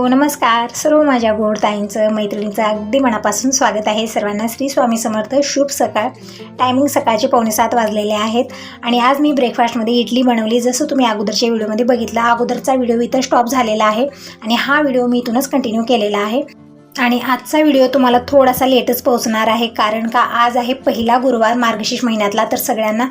Hello नमस्कार. सर्व माझ्या गोड ताईंचं मैत्रिणींचं अगदी मनापासून स्वागत आहे. सर्वांना श्री स्वामी समर्थ शुभ सकाळ. टायमिंग सकाळचे पावणे सात वाजलेले आहेत आणि आज मी ब्रेकफास्टमध्ये इडली बनवली. जसं तुम्ही अगोदरच्या व्हिडिओमध्ये बघितलं अगोदरचा व्हिडिओ इथं स्टॉप झालेला आहे आणि हा व्हिडिओ मी इथूनच कंटिन्यू केलेला आहे. आणि आजचा व्हिडिओ तुम्हाला थोडासा लेटच पोहोचणार आहे कारण का आज आहे पहिला गुरुवार मार्गशीर्ष महिन्यातला. तर सगळ्यांना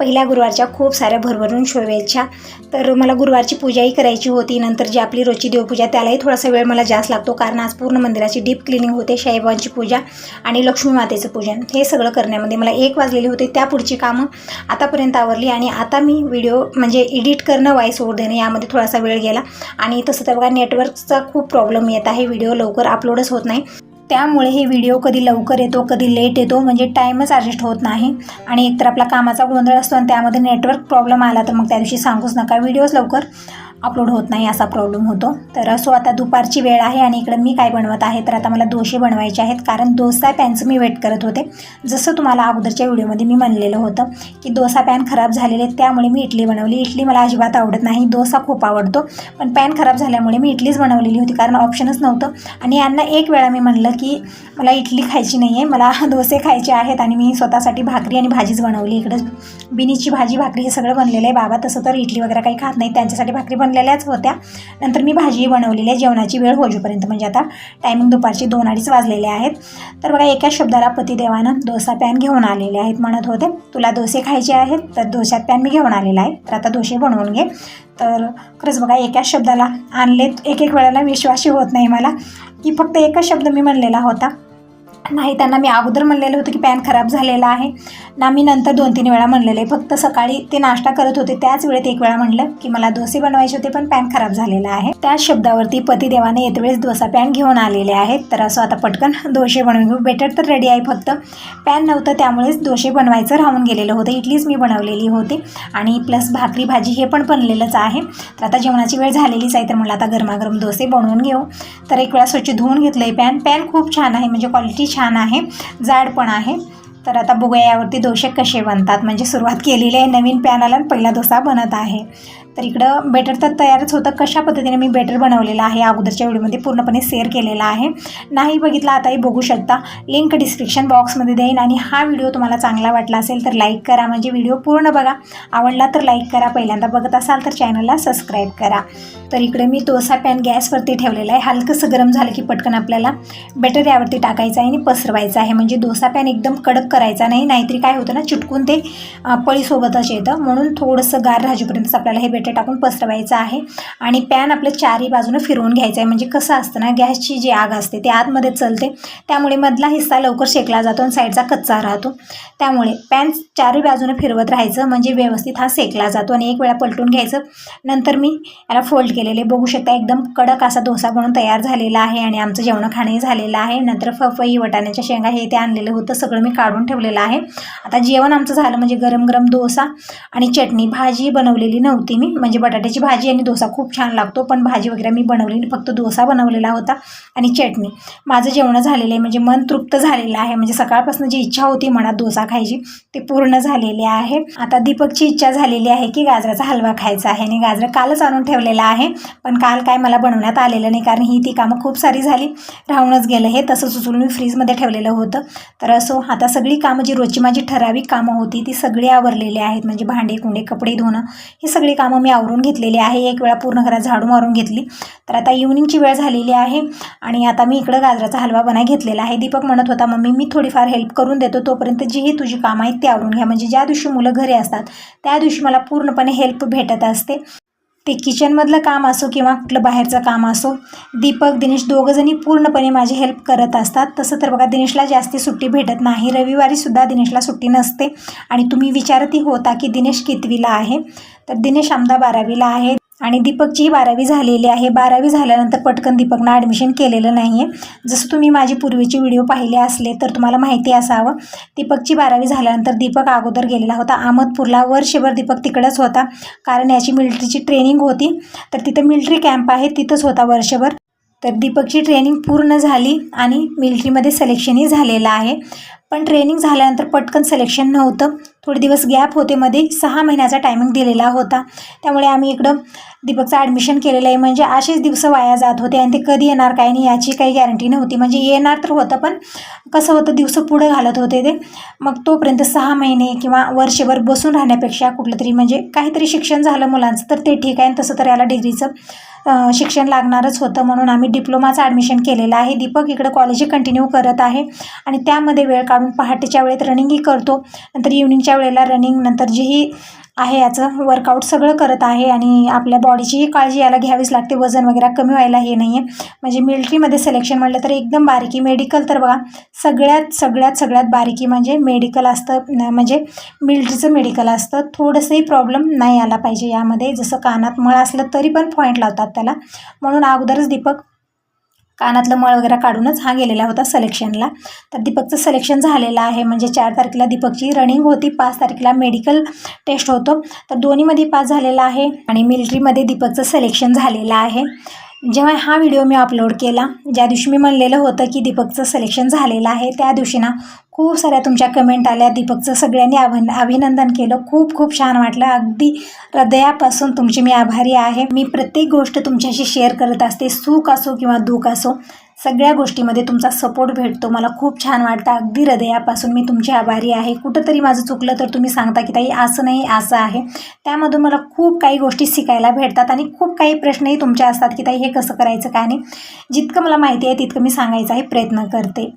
पहिल्या गुरुवारच्या खूप साऱ्या भरभरून शुभेच्छा. तर मला गुरुवारची पूजाही करायची होती. नंतर जी आपली रोजची देवपूजा त्यालाही थोडासा वेळ मला जास्त लागतो. कारण आज पूर्ण मंदिराची डीप क्लिनिंग होते साईबाबांची पूजा आणि लक्ष्मी मातेचं पूजन. हे सगळं करण्यामध्ये मला एक वाजलेले होते. त्या पुढची कामं आतापर्यंत आवरली आणि आता मी व्हिडिओ म्हणजे एडिट करणं वाईस ओवर देणं यामध्ये थोडासा वेळ गेला. आणि तसं तर बघा नेटवर्कचा खूप प्रॉब्लेम येत आहे. व्हिडिओ लवकर अपलोडच होत नाही. त्यामुळे हे व्हिडिओ कधी लवकर येतो कधी लेट येतो म्हणजे टाईमच ॲडजस्ट होत नाही. आणि एकतर आपला कामाचा गोंधळ असतो आणि त्यामध्ये नेटवर्क प्रॉब्लेम आला तर मग त्या दिवशी सांगूच नका. व्हिडिओज लवकर अपलोड होत नाही असा प्रॉब्लेम होतो. तर असो आता दुपारची वेळ आहे आणि इकडं मी काय बनवत आहे तर आता मला दोशे बनवायचे आहेत. कारण डोसा पॅनचं मी वेट करत होते. जसं तुम्हाला अगोदरच्या व्हिडिओमध्ये मी म्हणलेलं होतं की डोसा पॅन खराब झालेले त्यामुळे मी इडली बनवली. इडली मला अजिबात आवडत नाही. डोसा खूप आवडतो. पण पॅन खराब झाल्यामुळे मी इडलीच बनवलेली होती कारण ऑप्शनच नव्हतं. आणि यांना एक वेळा मी म्हणलं की मला इडली खायची नाही आहे मला डोसे खायचे आहेत आणि मी स्वतःसाठी भाकरी आणि भाजीच बनवली. इकडं बिनीची भाजी भाकरी हे सगळं बनलेलं आहे. बाबा तसं तर इडली वगैरे काही खात नाही. त्यांच्यासाठी भाकरी बनलेल्याच होत्या. नंतर मी भाजी बनवलेली आहे जेवणाची वेळ होजोपर्यंत. म्हणजे आता टायमिंग दुपारची दोन अडीच वाजलेले आहेत. तर बघा एका शब्दाला पतिदेवानं डोसा पॅन घेऊन आलेले आहेत म्हणत होते. तुला डोसे खायचे आहेत तर डोशात पॅन मी घेऊन आलेला आहे. तर आता डोसे बनवून घे. तर खरंच बघा एकाच शब्दाला आणलेत. एक एक वेळेला विश्वासही होत नाही मला. की फक्त एकच शब्द मी म्हणलेला होता. नाही त्यांना मी अगोदर म्हणलेलं होतं की पॅन खराब झालेला आहे. ना मी नंतर दोन तीन वेळा म्हणलेलं आहे. फक्त सकाळी ते नाश्ता करत होते त्याच वेळेत एक वेळा म्हणलं की मला डोसे बनवायचे होते पण पॅन खराब झालेला आहे. त्याच शब्दावरती पतिदेवाने येतवेळेस डोसा पॅन घेऊन आलेले आहेत. तर असं आता पटकन दोशे बनवून घेऊ बेटर तर रेडी आहे फक्त. पॅन नव्हतं त्यामुळेच दोशे बनवायचं राहून गेलेलं होतं. इडलीच मी बनवलेली होती. आणि प्लस भाकरी भाजी हे पण बनलेलंच आहे. तर आता जेवणाची वेळ झालेलीच आहे तर म्हणलं आता गरमागरम डोसे बनवून घेऊ. तर एक वेळा स्वच्छ धुवून घेतलं आहे पॅन. पॅन खूप छान आहे म्हणजे क्वालिटी छान छान आहे जाड पण आहे. तर आता बघूया यावरती दोषे कसे बनतात. म्हणजे सुरुवात केलेली आहे नवीन पॅनाला आणि पहिला डोसा बनत आहे. तर इकडं बेटर तर तयारच होतं. कशा पद्धतीने मी बेटर बनवलेलं आहे अगोदरच्या व्हिडिओमध्ये पूर्णपणे शेअर केलेला आहे. नाही बघितला आताही बघू शकता. लिंक डिस्क्रिप्शन बॉक्समध्ये देईन आणि हा व्हिडिओ तुम्हाला चांगला वाटला असेल तर लाईक करा. म्हणजे व्हिडिओ पूर्ण बघा. आवडला तर लाईक करा. पहिल्यांदा बघत असाल तर चॅनलला सबस्क्राईब करा. तर इकडे मी डोसा पॅन गॅसवरती ठेवलेला आहे. हलकंसं गरम झालं की पटकन आपल्याला बेटर यावरती टाकायचं आहे आणि पसरवायचं आहे. म्हणजे डोसा पॅन एकदम कडक करायचा नाही. नाहीतरी काय होतं ना चिटकून ते पळीसोबतच येतं. म्हणून थोडंसं गार राजूपर्यंतच आपल्याला हे बेटर टाकून पसरवायचं आहे. आणि पॅन आपलं चारही बाजूनं फिरवून घ्यायचं आहे म्हणजे कसं असतं ना गॅसची जी आग असते ते आतमध्ये चलते. त्यामुळे मधला हिस्सा लवकर शेकला जातो आणि साईडचा कच्चा राहतो. त्यामुळे पॅन चारही बाजूनं फिरवत राहायचं म्हणजे व्यवस्थित हा शेकला जातो आणि एक वेळा पलटून घ्यायचं. नंतर मी याला फोल्ड केलेले. बघू शकता एकदम कडक असा डोसा बनून तयार झालेला आहे आणि आमचं जेवण खाणंही झालेलं आहे. नंतर फफई वटाण्याच्या शेंगा हे ते आणलेलं होतं. सगळं मी काढून ठेवलेलं आहे. आता जेवण आमचं झालं म्हणजे गरम गरम डोसा आणि चटणी. भाजी बनवलेली नव्हती मी. म्हणजे बटाट्याची भाजी आणि डोसा खूप छान लागतो पण भाजी वगैरे मी बनवली फक्त डोसा बनवलेला होता आणि चटणी. माझं जेवण झालेलं आहे म्हणजे मन तृप्त झालेलं आहे म्हणजे सकाळपासून जी इच्छा होती मनात डोसा खायची ते पूर्ण झालेली आहे. आता दीपकची इच्छा झालेली आहे की गाजराचा हलवा खायचा आहे आणि गाजर कालच आणून ठेवलेला आहे पण काल काय मला बनवण्यात आलेलं नाही कारण ही ती कामं खूप सारी झाली. राहूनच गेलं हे तसंच उचलून मी फ्रीजमध्ये ठेवलेलं होतं. तर असो आता सगळी कामं जी रोजची माझी ठराविक कामं होती ती सगळी आवरलेली आहेत म्हणजे भांडे कुंडे कपडे धुणं ही सगळी कामं मी आवरून घेतलेली आहे. एक वेळा पूर्ण घरात झाडू मारून घेतली. तर आता इव्हनिंगची वेळ झालेली आहे आणि आता मी इकडं गाजराचा हलवा बनाय घेतलेला आहे. दीपक म्हणत होता मम्मी मी थोडीफार हेल्प करून देतो. तोपर्यंत जीही तुझी कामं आहेत ती आवरून घ्या. म्हणजे ज्या दिवशी मुलं घरी असतात त्या दिवशी मला पूर्णपणे हेल्प भेटत असते. ते किचनमधलं काम असो किंवा कुठलं बाहेरचं काम असो दीपक दिनेश दोघंजणी पूर्णपणे माझी हेल्प करत असतात. तसं तर बघा दिनेशला जास्ती सुट्टी भेटत नाही. रविवारीसुद्धा दिनेशला सुट्टी नसते. आणि तुम्ही विचारतही होता की दिनेश कितवीला आहे? तर दिनेश आमदा बारावीला आहे. आणि दीपकचीही बारावी झालेली आहे. बारावी झाल्यानंतर पटकन दीपकनं ॲडमिशन केलेलं नाही आहे जसं तुम्ही माझी पूर्वीचे व्हिडिओ पाहिले असले तर तुम्हाला माहिती असावं दीपकची बारावी झाल्यानंतर दीपक अगोदर गेलेला होता. अहमदपूरला वर्षभर दीपक तिकडंच होता कारण याची मिलिटरीची ट्रेनिंग होती. तर तिथं मिलिटरी कॅम्प आहे तिथंच होता वर्षभर. तर दीपकची ट्रेनिंग पूर्ण झाली आणि मिलिटरीमध्ये सिलेक्शनही झालेलं आहे. पण ट्रेनिंग झाल्यानंतर पटकन सिलेक्शन नव्हतं. थोडे दिवस गॅप होते मध्ये सहा महिन्याचा टायमिंग दिलेला होता. त्यामुळे आम्ही इकडं दीपकचं ॲडमिशन केलेलं आहे. म्हणजे असेच दिवस वाया जात होते आणि ते कधी येणार काय नाही याची काही गॅरंटी नव्हती. म्हणजे येणार तर होतं पण कसं होतं दिवस पुढं घालत होते ते. मग तोपर्यंत सहा महिने किंवा वर्षभर बसून राहण्यापेक्षा कुठलं तरी म्हणजे काहीतरी शिक्षण झालं मुलांचं तर ते ठीक आहे आणि तसं तर याला डिग्रीचं शिक्षण लागणारच होतं. म्हणून आम्ही डिप्लोमाचं ॲडमिशन केलेलं आहे. दीपक इकडं कॉलेज कंटिन्यू करत आहे आणि त्यामध्ये वेळ काढून पहाटेच्या वेळेत रनिंगही करतो. नंतर इव्हनिंगच्या वेळेला रनिंग नंतर जेही आहे याचं वर्कआउट सगळं करत आहे आणि आपल्या बॉडीचीही काळजी याला घ्यावीच लागते. वजन वगैरे कमी व्हायला हे नाही आहे म्हणजे मिलिटरीमध्ये सिलेक्शन म्हटलं तर एकदम बारीकी मेडिकल तर बघा सगळ्यात सगळ्यात सगळ्यात बारीकी म्हणजे मेडिकल असतं म्हणजे मिलिटरीचं मेडिकल असतं. थोडंसंही प्रॉब्लेम नाही आला पाहिजे यामध्ये. जसं कानात मळ असलं तरी पण पॉईंट लावतात त्याला. म्हणून अगोदरच दीपक कानातलं मळ वगैरे काढूनच हा गेलेला होता सलेक्शनला तर दीपकचं सिलेक्शन झालेलं आहे म्हणजे चार तारखेला दीपकची रनिंग होती पाच तारखेला मेडिकल टेस्ट होतो. तर दोन्हीमध्ये पास झालेला आहे आणि मिलिटरीमध्ये दीपकचं सिलेक्शन झालेलं आहे. जेव्हा हा व्हिडिओ मी अपलोड केला ज्या दिवशी मी म्हणलेलं होतं की दीपकचं सिलेक्शन झालेलं आहे त्या दिवशी ना खूप साऱ्या तुमच्या कमेंट आल्या. दीपकचं सगळ्यांनी अभि अभिनंदन केलं. खूप खूप छान वाटलं. अगदी हृदयापासून तुमची मी आभारी आहे. मी प्रत्येक गोष्ट तुमच्याशी शेअर करत असते. सुख असो किंवा दुःख असो सगळ्या गोष्टीमध्ये तुमचा सपोर्ट भेटतो. मला खूप छान वाटतं. अगदी हृदयापासून मी तुमची आभारी आहे. कुठंतरी माझं चुकलं तर तुम्ही सांगता की ताई असं नाही असं आहे. त्यामधून मला खूप काही गोष्टी शिकायला भेटतात आणि खूप काही प्रश्नही तुमचे असतात की ताई हे कसं करायचं काय नाही? जितकं मला माहिती आहे तितकं मी सांगायचाही प्रयत्न करते.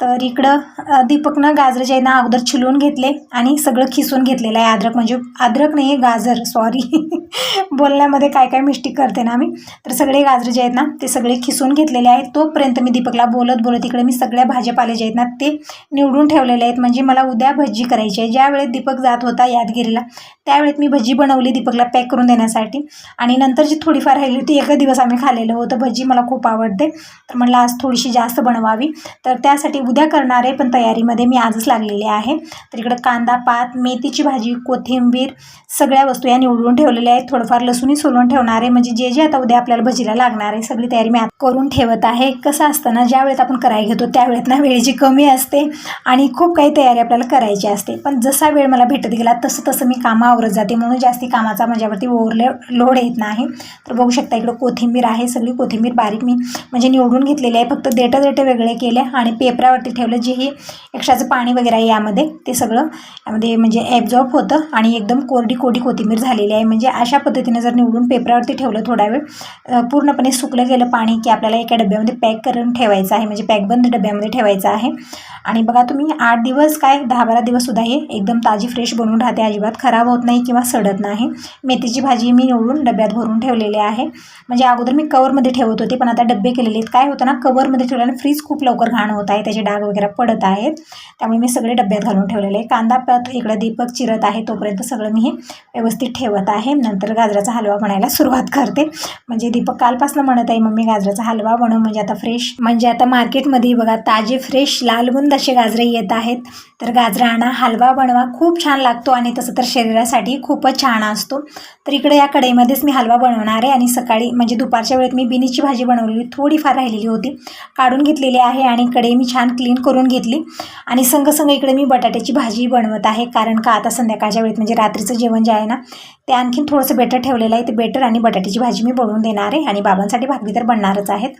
तर इकडं दीपकनं गाजर जे आहे ना अगोदर छिलून घेतले आणि सगळं खिसून घेतलेलं आहे अद्रक. म्हणजे अद्रक नाही आहे गाजर सॉरी बोलण्यामध्ये काय काय मिस्टेक करते ना मी तर सगळे गाजर जे आहेत ना ते सगळे खिसून घेतलेले आहेत. तोपर्यंत मी दीपकला बोलत बोलत इकडे मी सगळ्या भाज्यापाले जे आहेत ना ते निवडून ठेवलेले आहेत. म्हणजे मला उद्या भजी करायची आहे. ज्यावेळेस दीपक जात होता यादगिरीला त्यावेळेत मी भजी बनवली दीपकला पॅक करून देण्यासाठी. आणि नंतर जी थोडीफार राहिली होती एकच दिवस आम्ही खाल्लेलं होतं. भजी मला खूप आवडते. तर म्हणलं आज थोडीशी जास्त बनवावी. तर त्यासाठी उद्या करणार आहे पण तयारीमध्ये मी आजच लागलेले आहे. तर इकडं कांदा पात मेथीची भाजी कोथिंबीर सगळ्या वस्तू या निवडून ठेवलेल्या आहेत. थोडंफार लसूणही सोलून ठेवणार आहे. म्हणजे जे जे आता उद्या आपल्याला भजीला लागणार आहे सगळी तयारी मी करून ठेवत आहे. कसं असतं ना ज्या वेळेत आपण करायला घेतो त्यावेळेत ना वेळेची कमी असते आणि खूप काही तयारी आपल्याला करायची असते. पण जसा वेळ मला भेटत गेला तसं तसं मी कामं आवरत जाते. म्हणून जास्ती कामाचा माझ्यावरती ओव्हरले लोड येत नाही. तर बघू शकता इकडं कोथिंबीर आहे. सगळी कोथिंबीर बारीक मी म्हणजे निवडून घेतलेली आहे. फक्त देटं देटं वेगळे केले आणि पेपरावरती ठेवलं हे एक्स्ट्राचं पाणी वगैरे आहे यामध्ये ते सगळं यामध्ये म्हणजे ॲब्झॉर्ब होतं आणि एकदम कोरडी कोरडी कोथिंबीर झालेली आहे. म्हणजे अशा पद्धतीने जर निवडून पेपरावरती ठेवलं थोडा वेळ पूर्णपणे सुकलं गेलं पाणी की आपल्याला एका डब्यामध्ये पॅक करून ठेवायचं आहे. म्हणजे पॅकबंद डब्यामध्ये ठेवायचं आहे. आणि बघा तुम्ही आठ दिवस काय दहा बारा दिवससुद्धा हे एकदम ताजी फ्रेश बनवून राहते. अजिबात खराब होत नाही किंवा सडत नाही. मेथीची भाजी मी निवडून डब्यात भरून ठेवलेली आहे. म्हणजे अगोदर मी कवरमध्ये ठेवत होते पण आता डबे केलेले आहेत. काय होतं ना कवरमध्ये ठेवल्याने फ्रीज खूप लवकर घाण होत आहे. त्याचे डाग वगैरे पडत आहेत. त्यामुळे मी सगळे डब्यात घालून ठेवलेले आहे कांदा पात इकडं दीपक चिरत आहे तोपर्यंत सगळं मी हे व्यवस्थित ठेवत आहे. नंतर गाजराचा हलवा बनायला सुरुवात करते. म्हणजे दीपक कालपासून म्हणत आहे मम्मी गाजराचा हलवा बनव. म्हणजे आता फ्रेश म्हणजे आता मार्केटमध्ये बघा ताजे फ्रेश लालबुंद असे गाजरे येत आहेत. तर गाजरा आणा हलवा बनवा. खूप छान लागतो आणि तसं तर शरीरासाठी खूपच छान असतो. तर इकडे या कढईमध्येच मी हलवा बनवणार आहे. आणि सकाळी म्हणजे दुपारच्या वेळेत मी बिनीची भाजी बनवलेली थोडीफार राहिलेली होती. काढून घेतलेली आहे आणि कढई मी छान क्लीन करून घेतली. आणि संघ संघ इकडे मी बटाट्याची भाजी बनवत आहे. कारण का आता संध्याकाळच्या वेळेत म्हणजे रात्रीचं जेवण जे आहे ना ते आणखीन थोडंसं बेटर ठेवलेलं आहे. ते बेटर आणि बटाट्याची भाजी मी बनवून देणार आहे आणि बाबांसाठी भाकरी तर बनणारच आहेत.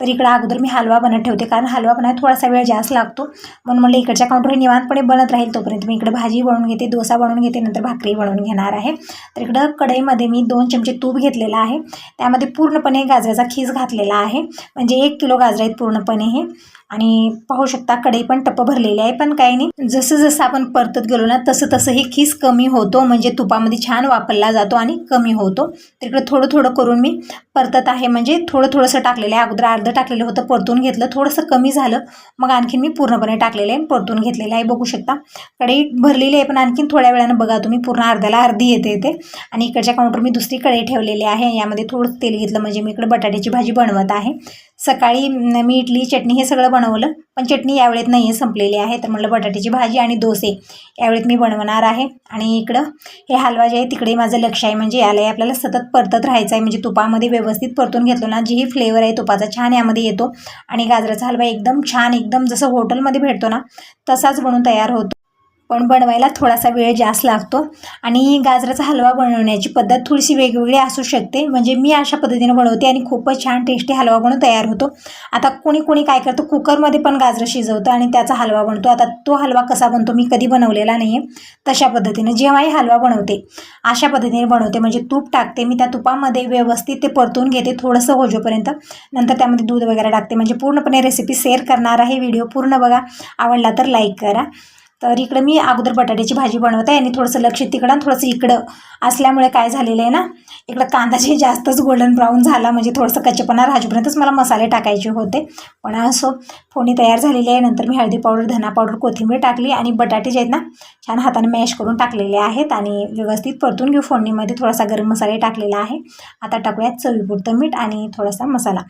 तर इकडं अगोदर मी हलवा बनत ठेवते कारण हलवा बनायला थोडासा वेळ जास्त लागतो. म्हणून म्हणलं इकडच्या काउंटरवर निवांतपणे बनत राहील तोपर्यंत मी इकडे भाजी बनवून घेते डोसा बनवून घेते नंतर भाकरी बनवून घेणार आहे. तर इकडं कढईमध्ये मी दोन चमचे तूप घेतलेलं आहे. त्यामध्ये पूर्णपणे गाजराचा खीस घातलेला आहे. म्हणजे एक किलो गाजर आहेत पूर्णपणे हे. आणि पाहू शकता कढई पण टप्प भरलेली आहे पण काही नाही. जसं जसं आपण परतत गेलो ना तसं तसं हे खीस कमी होतो. म्हणजे तुपामध्ये छान वापर वापरला जातो आणि कमी होतो. तर इकडं थोडं थोडं करून मी परतत आहे. म्हणजे थोडं थोडंसं टाकलेलं आहे. अगोदर अर्धं टाकलेलं होतं परतून घेतलं. थोडंसं कमी झालं. मग आणखीन मी पूर्णपणे टाकलेलं आहे. परतून घेतलेलं आहे. बघू शकता. कढई भरलेली आहे पण आणखीन थोड्या वेळानं बघा तुम्ही. पूर्ण अर्ध्याला अर्धी येते येते. आणि इकडच्या काउंटर मी दुसरी कढई ठेवलेली आहे. यामध्ये थोडं तेल घेतलं. म्हणजे मी इकडे बटाट्याची भाजी बनवत आहे. सकाळी मी इडली चटणी हे सगळं बनवलं. पण चटणी यावेळेत नाही आहे संपलेली आहे. तर म्हटलं बटाट्याची भाजी आणि डोसे यावेळेत मी बनवणार आहे. आणि इकडं हे हलवा जे आहे तिकडे माझं लक्ष आहे. म्हणजे याला आपल्याला सतत परतत राहायचं आहे. म्हणजे तुपामध्ये व्यवस्थित परतून घेतलो ना जी ही फ्लेवर आहे तुपाचा छान यामध्ये येतो. आणि गाजराचा हलवा एकदम छान एकदम जसं हॉटेलमध्ये भेटतो ना तसाच बनून तयार होतो. पण बनवायला थोडासा वेळ जास्त लागतो. आणि गाजराचा हलवा बनवण्याची पद्धत थोडीशी वेगवेगळी असू शकते. म्हणजे मी अशा पद्धतीने बनवते आणि खूपच छान टेस्टी हलवा बनवून तयार होतो. आता कोणी कोणी काय करतं कुकरमध्ये पण गाजरं शिजवतं आणि त्याचा हलवा बनतो. आता तो हलवा कसा बनतो मी कधी बनवलेला नाही आहे तशा पद्धतीने जेव्हाही हलवा बनवते अशा पद्धतीने बनवते. म्हणजे तूप टाकते मी त्या तुपामध्ये व्यवस्थित ते परतून घेते थोडंसं होजोपर्यंत. नंतर त्यामध्ये दूध वगैरे टाकते. म्हणजे पूर्णपणे रेसिपी शेअर करणार आहे व्हिडिओ पूर्ण बघा. आवडला तर लाईक करा. तर इकडं मी अगोदर बटाट्याची भाजी बनवत. आहे आणि थोडंसं लक्ष तिकडं आणि थोडंसं इकडं असल्यामुळे काय झालेलं आहे ना इकडं कांदाचे जास्तच गोल्डन ब्राऊन झाला. म्हणजे थोडंसं कच्चेपणा राजूपर्यंतच मला मसाले टाकायचे होते. पण असो फोडणी तयार झालेली आहे. नंतर मी हळदी पावडर धना पावडर कोथिंबीर टाकली आणि बटाटे जे आहेत ना छान हाताने मॅश करून टाकलेले आहेत आणि व्यवस्थित परतून घेऊ. फोडणीमध्ये थोडासा गरम मसाले टाकलेला आहे. आता टाकूयात चवीपुरतं मीठ आणि थोडासा मसाला.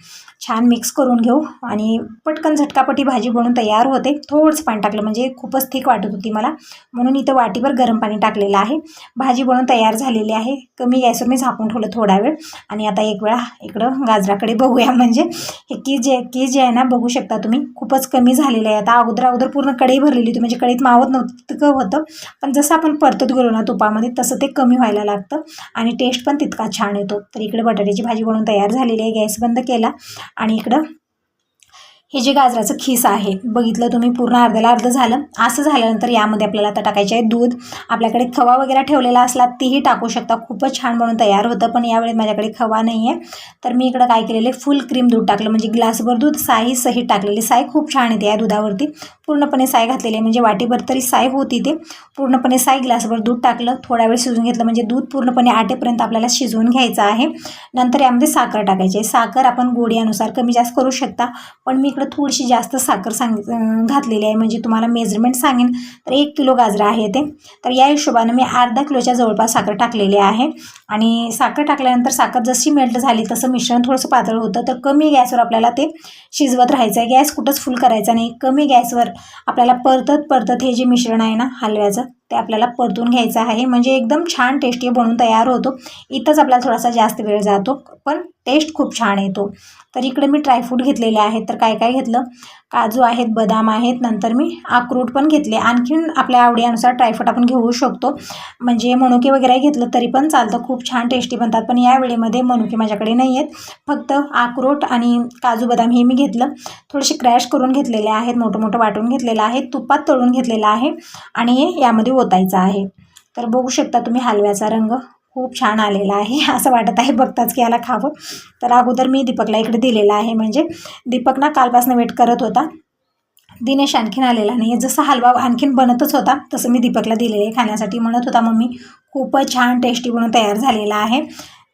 छान मिक्स करून घेऊ आणि पटकन झटकापटी भाजी बनवून तयार होते. थोडंसं पाणी टाकलं म्हणजे खूपच थिक वाटतं. होती मला. म्हणून इथं वाटीभर गरम पाणी टाकलेलं आहे. भाजी बनवून तयार झालेली आहे. कमी गॅसवर मी झाकून ठेवलं थोडा वेळ. आणि आता एक वेळा इकडं गाजराकडे बघूया. म्हणजे हे की जे की जे आहे ना बघू शकता तुम्ही. खूपच कमी झालेलं आहे. आता अगोदर अगोदर पूर्ण कढई भरलेली होती. म्हणजे कढईत मावत नव्हतं तितकं होतं. पण जसं आपण परतत गेलो ना तुपामध्ये तसं ते कमी व्हायला लागतं. आणि टेस्ट पण तितका छान येतो. तर इकडे बटाट्याची भाजी बनवून तयार झालेली आहे. गॅस बंद केला. आणि इकडं हे जे गाजराचं खीस आहे बघितलं तुम्ही पूर्ण अर्ध्याला अर्ध झालं. असं झाल्यानंतर यामध्ये आपल्याला आता टाकायचे आहे दूध. आपल्याकडे खवा वगैरे ठेवलेला असला तीही टाकू शकता. खूपच छान बनून तयार होतं पण यावेळी माझ्याकडे खवा नाही आहे. तर मी इकडं काय केलेलं आहे फुल क्रीम दूध टाकलं. म्हणजे ग्लासभर दूध साई सहित टाकलेली. साई खूप छान येते या दुधावरती. पूर्णपणे साय घातलेली आहे. म्हणजे वाटीभर तरी साय होती ते पूर्णपणे साय ग्लासभर दूध टाकलं. थोडा वेळ शिजून घेतलं. म्हणजे दूध पूर्णपणे आटेपर्यंत आपल्याला शिजवून घ्यायचं आहे. नंतर यामध्ये साखर टाकायची आहे. साखर आपण गोडीनुसार कमी जास्त करू शकता. पण मी इकडं थोडीशी जास्त साखर सांग घातलेली आहे. म्हणजे तुम्हाला मेजरमेंट सांगेन. तर एक किलो गाजरा आहे ते. तर या हिशोबानं मी अर्धा किलोच्या जवळपास साखर टाकलेली आहे. आणि साखर टाकल्यानंतर साखर जशी मेल्ट झाली तसं मिश्रण थोडंसं पातळ होतं. तर कमी गॅसवर आपल्याला ते शिजवत राहायचं आहे. गॅस कुठंच फुल करायचा नाही. कमी गॅसवर आपल्याला परतत परतत हे जे मिश्रण आहे ना हलव्याचं ते आपल्याला परतून घ्यायचं आहे. म्हणजे एकदम छान टेस्टी बनून तयार होतो. इथंच आपल्याला थोडासा जास्त वेळ जातो पण टेस्ट खूप छान येतो. तर इकडे मी ड्रायफ्रूट घेतलेले आहेत. तर काय काय घेतलं? काजू आहेत बदाम आहेत नंतर मी अक्रूट पण घेतले. आणखीन आपल्या आवडीनुसार ड्रायफ्रूट आपण घेऊ शकतो. म्हणजे मनुके वगैरे घेतलं तरी पण चालतं. खूप छान टेस्टी बनतात. पण या वेळेमध्ये मनुके माझ्याकडे नाही आहेत. फक्त अक्रोट आणि काजू बदाम हे मी घेतलं. थोडेसे क्रॅश करून घेतलेले आहेत. मोठं मोठं वाटून घेतलेलं आहे. तुपात तळून घेतलेलं आहे. आणि यामध्ये ओतायचं आहे. तर बघू शकता तुम्ही हलव्याचा रंग खूप छान आलेला आहे. असं वाटत आहे बघताच की याला खावं. तर अगोदर मी दीपकला इकडे दिलेला आहे. म्हणजे दीपक ना कालपासून वेट करत होता. दिनेश आणखीन आलेला नाही जसं हलवा आणखीन बनतच होता तसं मी दीपकला दिलेले आहे खाण्यासाठी म्हणत होता. मम्मी खूपच छान टेस्टी बनून तयार झालेला आहे.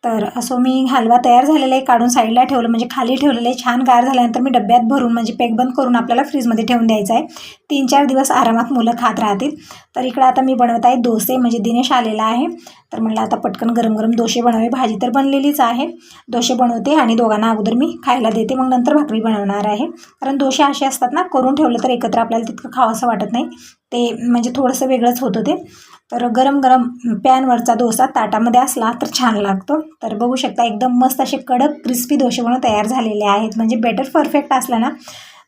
तर असं मी हलवा तयार झालेला आहे काढून साईडला ठेवलं म्हणजे खाली ठेवलेलं आहे छान गार झाल्यानंतर मी डब्यात भरून म्हणजे पॅक बंद करून आपल्याला फ्रीजमध्ये ठेवून द्यायचं आहे. तीन चार दिवस आरामात मुलं खात राहतील. तर इकडं आता मी बनवत आहे डोसे म्हणजे दिनेश आलेला आहे. तर म्हणलं आता पटकन गरम गरम डोसे बनवावे. भाजी तर बनलेलीच आहे. डोसे बनवते आणि दोघांना अगोदर मी खायला देते. मग नंतर भाकरी बनवणार आहे. कारण डोसे असे असतात ना करून ठेवलं तर एकत्र आपल्याला तितकं खावं असं वाटत नाही. ते म्हणजे थोडंसं वेगळंच होतं ते. तर गरम गरम पॅनवरचा डोसा ताटामध्ये असला तर छान लागतो. तर बघू शकता एकदम मस्त असे कडक क्रिस्पी दोसे बनवून तयार झालेले आहेत. म्हणजे बेटर परफेक्ट असला ना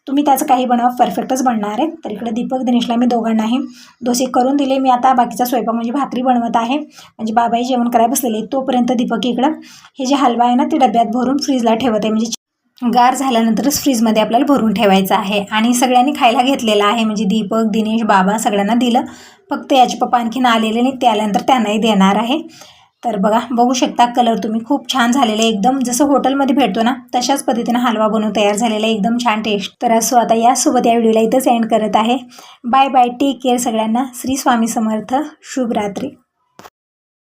तुम्ही त्याचं काही बनवा परफेक्टच बनणार आहे. तर इकडे दीपक दिनेशला मी दोघांनाही डोसे करून दिले. मी आता बाकीचा स्वयंपाक म्हणजे भाकरी बनवत आहे. म्हणजे बाबाई जेवण करायला बसलेले तोपर्यंत दीपक इकडं हे जे हलवा आहे ना ते डब्यात भरून फ्रीजला ठेवत आहे. म्हणजे गार झाल्यानंतरच फ्रीजमध्ये आपल्याला भरून ठेवायचं आहे. आणि सगळ्यांनी खायला घेतलेलं आहे. म्हणजे दीपक दिनेश बाबा सगळ्यांना दिलं. फक्त याचे पप्पा आणखीन आलेले नाही त्यानंतर त्यांनाही देणार आहे. तर बघा बघू शकता कलर तुम्ही. खूप छान झालेले एकदम जसं हॉटेलमध्ये भेटतो ना तशाच पद्धतीनं हलवा बनवून तयार झालेला आहे. एकदम छान टेस्ट तर असो आता यासोबत या व्हिडिओला इथंच एंड करत आहे. बाय बाय टेक केअर सगळ्यांना. श्री स्वामी समर्थ. शुभ रात्री